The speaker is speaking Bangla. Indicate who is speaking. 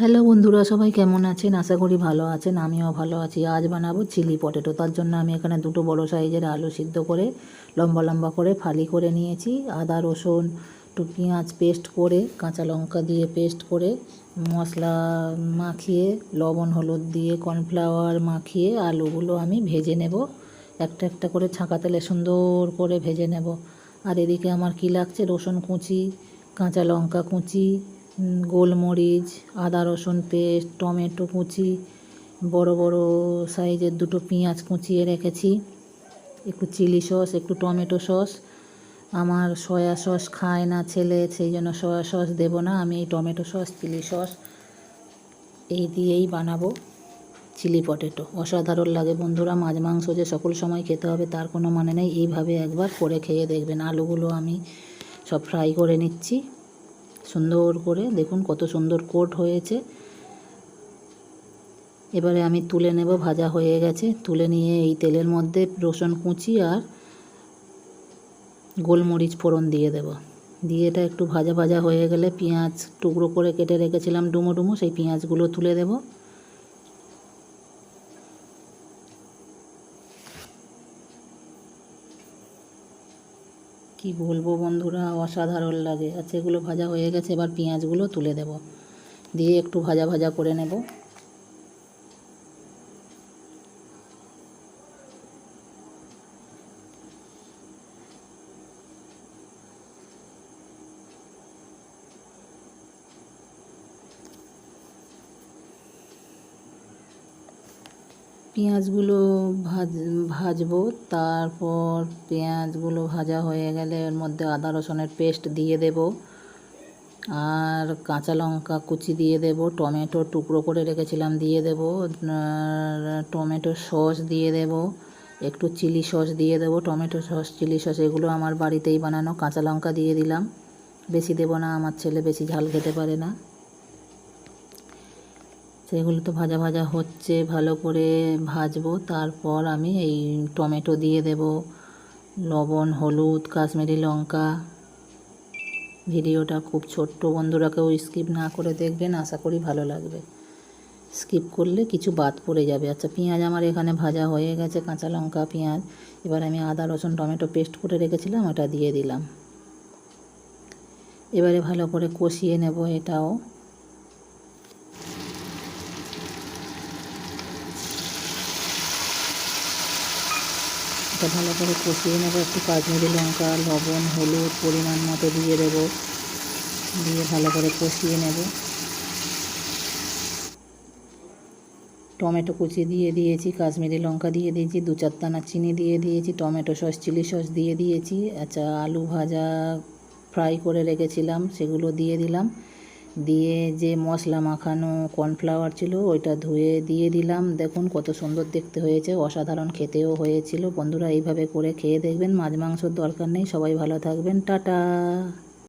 Speaker 1: হ্যালো বন্ধুরা, সবাই কেমন আছেন? আশা করি ভালো আছেন, আমিও ভালো আছি। আজ বানাবো চিলি পটেটো। তার জন্য আমি এখানে দুটো বড় সাইজের আলু সিদ্ধ করে, লম্বা লম্বা করে ফালি করে নিয়েছি। আদা, রসুন, একটু পেঁয়াজ পেস্ট করে, কাঁচা লঙ্কা দিয়ে পেস্ট করে, মশলা মাখিয়ে, লবণ, হলুদ দিয়ে কর্নফ্লাওয়ার মাখিয়ে আলুগুলো আমি ভেজে নেব। একটা একটা করে ছাঁকা তেলে সুন্দর করে ভেজে নেব। আর এদিকে আমার কি লাগছে? রসুন কুচি, কাঁচা লঙ্কা কুচি গোলমরিচ, আদা, রসুন পেস্ট, টমেটো কুচি, বড় বড় সাইজের দুটো পেঁয়াজ কুচিয়ে রেখেছি। একটু চিলি সস, একটু টমেটো সস। আমার সয়া সস খায় না ছেলে, সেই জন্য সয়া সস দেবো না, আমি এই টমেটো সস, চিলি সস এই দিয়েই বানাবো চিলি পটেটো। অসাধারণ লাগে বন্ধুরা, মাছ মাংস যে সকল সময় খেতে হবে তার কোনো মানে নেই। এইভাবে একবার করে খেয়ে দেখবেন। আলুগুলো আমি সব ফ্রাই করে নিচ্ছি। সুন্দর করে, দেখুন কত সুন্দর কোট হয়েছে। এবারে আমি তুলে নেব, ভাজা হয়ে গেছে। তুলে নিয়ে এই তেলের মধ্যে রসুন কুচি আর গোলমরিচ ফোড়ন দিয়ে দেব। দিয়ে এটা একটু ভাজা ভাজা হয়ে গেলে পেঁয়াজ টুকরো করে কেটে রেখেছিলাম ডুমো ডুমো, সেই পেঁয়াজগুলো তুলে দেব। কি বলব বন্ধুরা? অসাধারণ লাগে। আচ্ছা এগুলো ভাজা হয়ে গেছে, এবার পেঁয়াজগুলো তুলে দেব। দিয়ে একটু ভাজা ভাজা করে নেব। পেঁয়াজগুলো ভাজ, ভাজবো, তারপর পেঁয়াজগুলো ভাজা হয়ে গেলে এর মধ্যে আদা রসুনের পেস্ট দিয়ে দেব। আর কাঁচা লঙ্কা কুচি দিয়ে দেব, টমেটো টুকরো করে রেখেছিলাম দিয়ে দেব টমেটো সস দিয়ে দেব, একটু চিলি সস দিয়ে দেব। টমেটো সস, চিলি সস এগুলো আমার বাড়িতেই বানানো, কাঁচা লঙ্কা দিয়ে দিলাম। বেশি দেব না, আমার ছেলে বেশি ঝাল খেতে পারে না। সেগুলো তো ভাজা ভাজা হচ্ছে, ভালো করে ভাজবো। তারপর আমি এই টমেটো দিয়ে দেব, লবণ, হলুদ, কাশ্মীরি লঙ্কা। ভিডিওটা খুব ছোট্ট বন্ধুরা কেউ স্কিপ না করে দেখবেন, আশা করি ভালো লাগবে। স্কিপ করলে কিছু বাদ পড়ে যাবে। আচ্ছা পেঁয়াজ আমার এখানে ভাজা হয়ে গেছে, কাঁচা লঙ্কা, পেঁয়াজ। এবার আমি আদা, রসুন, টমেটো পেস্ট করে রেখেছিলাম, ওটা দিয়ে দিলাম। এবারে ভালো করে কষিয়ে নেব এটাও। এটা ভালো করে কষিয়ে নেব, একটু কাশ্মীরি লঙ্কা, লবণ, হলুদ পরিমাণ মতো দিয়ে দেব, দিয়ে ভালো করে কষিয়ে নেব। টমেটো কুচি দিয়ে দিয়েছি, কাশ্মীরি লঙ্কা দিয়ে দিয়েছি, দু চার দানা চিনি দিয়ে দিয়েছি, টমেটো সস, চিলি সস দিয়ে দিয়েছি আচ্ছা আলু ভাজা ফ্রাই করে রেখেছিলাম, সেগুলো দিয়ে দিলাম। দিয়ে যে মশলা মাখানো কর্নফ্লাওয়ার ছিল, ওইটা ধুয়ে দিয়ে দিলাম। দেখুন কত সুন্দর দেখতে হয়েছে, অসাধারণ খেতেও হয়েছিল। বন্ধুরা, এইভাবে করে খেয়ে দেখবেন, মাছ মাংসর দরকার নেই। সবাই ভালো থাকবেন। টাটা!